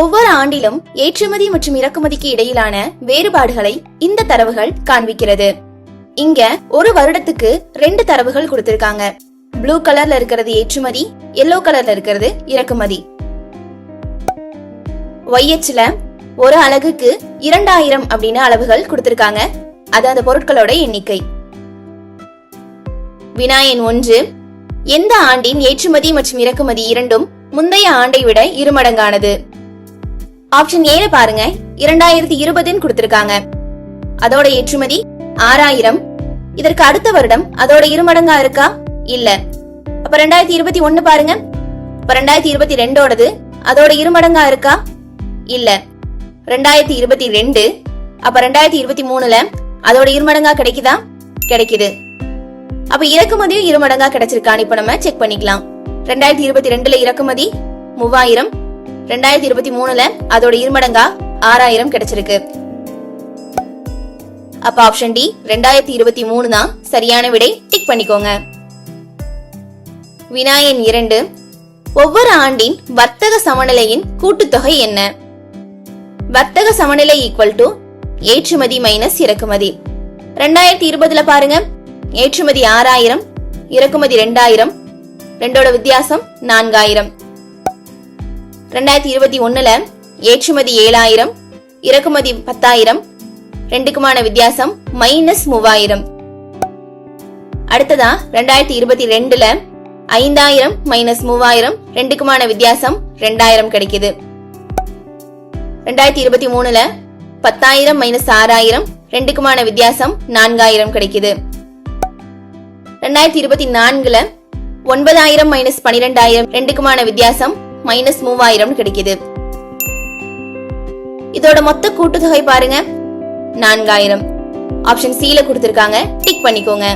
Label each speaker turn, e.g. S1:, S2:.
S1: ஒவ்வொரு ஆண்டிலும் ஏற்றுமதி மற்றும் இறக்குமதிக்கு இடையிலான வேறுபாடுகளை இந்த தரவுகள் காண்பிக்கிறது. இங்க ஒரு வருடத்துக்கு ரெண்டு தரவுகள் கொடுத்திருக்காங்க. ப்ளூ கலர்ல இருக்கிறது ஏற்றுமதி எல்லோ கலர்ல இருக்கிறது இறக்குமதி. ஒய்எச்ல ஒரு அலகுக்கு இரண்டாயிரம் அப்படின்னு அளவுகள் கொடுத்திருக்காங்க. அது அந்த பொருட்களோட எண்ணிக்கை. வினாயன் ஒன்று எந்த ஆண்டின் ஏற்றுமதி மற்றும் இறக்குமதி இரண்டும் முந்தைய ஆண்டை விட இருமடங்கானது. ஆப்ஷன் ஏல பாருங்க. இரண்டாயிரத்தி இருபதுன்னு கொடுத்திருக்காங்க. அதோட ஏற்றுமதி ஆறாயிரம். இதற்கு அடுத்த வருடம் அதோட இருமடங்கா இருக்கா? இல்ல. அப்ப ரெண்டாயிரத்தி இருபத்தி ஒண்ணு பாருங்க. அப்ப ரெண்டாயிரத்தி இருபத்தி ரெண்டோடது அதோட இருமடங்கா இருக்கா? இல்ல. ரெண்டாயிரத்தி இருபத்தி ரெண்டு. அப்ப ரெண்டாயிரத்தி இருபத்தி மூணுல அதோட இருமடங்கா கிடைக்குதா? கிடைக்குது. அப்ப இறக்குமதியும் இருமடங்கா கிடைச்சிருக்கான்னு இப்ப நம்ம செக் பண்ணிக்கலாம். ரெண்டாயிரத்தி இருபத்தி ரெண்டுல இறக்குமதி மூவாயிரம். ரெண்டாயிரத்தி இருபத்தி மூணுல அதோட இருமடங்கா ஆறாயிரம் கிடைச்சிருக்கு. அப்ப ஆப்ஷன் டி ரெண்டாயிரத்தி இருபத்தி மூணு தான் சரியான விடை. டிக் பண்ணிக்கோங்க. வினாயன் இரண்டு. ஒவ்வொரு ஆண்டின் வர்த்தக சமநிலையின் கூட்டுத்தொகை என்ன? வர்த்தக சமநிலை ஈக்குவல் டு ஏற்றுமதி மைனஸ் இறக்குமதி. ரெண்டாயிரத்தி இருபதுல பாருங்க. ஏற்றுமதி ஆறாயிரம் இறக்குமதி ரெண்டாயிரம். ரெண்டோட வித்தியாசம் நான்காயிரம். ரெண்டாயிரத்தி இருபத்தி ஒன்றில் ஏற்றுமதி ஏழாயிரம் இறக்குமதி பத்தாயிரம் ரெண்டுக்குமான வித்தியாசம் மைனஸ் மூவாயிரம். அடுத்ததா ரெண்டாயிரத்தி இருபத்தி ரெண்டுல ஐந்தாயிரம் மைனஸ் மூவாயிரம் ரெண்டுக்குமான வித்தியாசம் ரெண்டாயிரம் கிடைக்குது. ரெண்டாயிரத்தி இருபத்தி மூணுல பத்தாயிரம் மைனஸ் ஆறாயிரம் ரெண்டுக்குமான வித்தியாசம் நான்காயிரம் கிடைக்குது. ரெண்டாயிரத்தி இருபத்தி நான்குல ஒன்பதாயிரம் மைனஸ் பனிரெண்டாயிரம் ரெண்டுக்குமான வித்தியாசம் மைனஸ் மூவாயிரம் கிடைக்குது. இதோட மொத்த கூட்டுத்தொகை பாருங்க. நான்காயிரம். ஆப்ஷன் சி ல கொடுத்திருக்காங்க. டிக் பண்ணிக்கோங்க.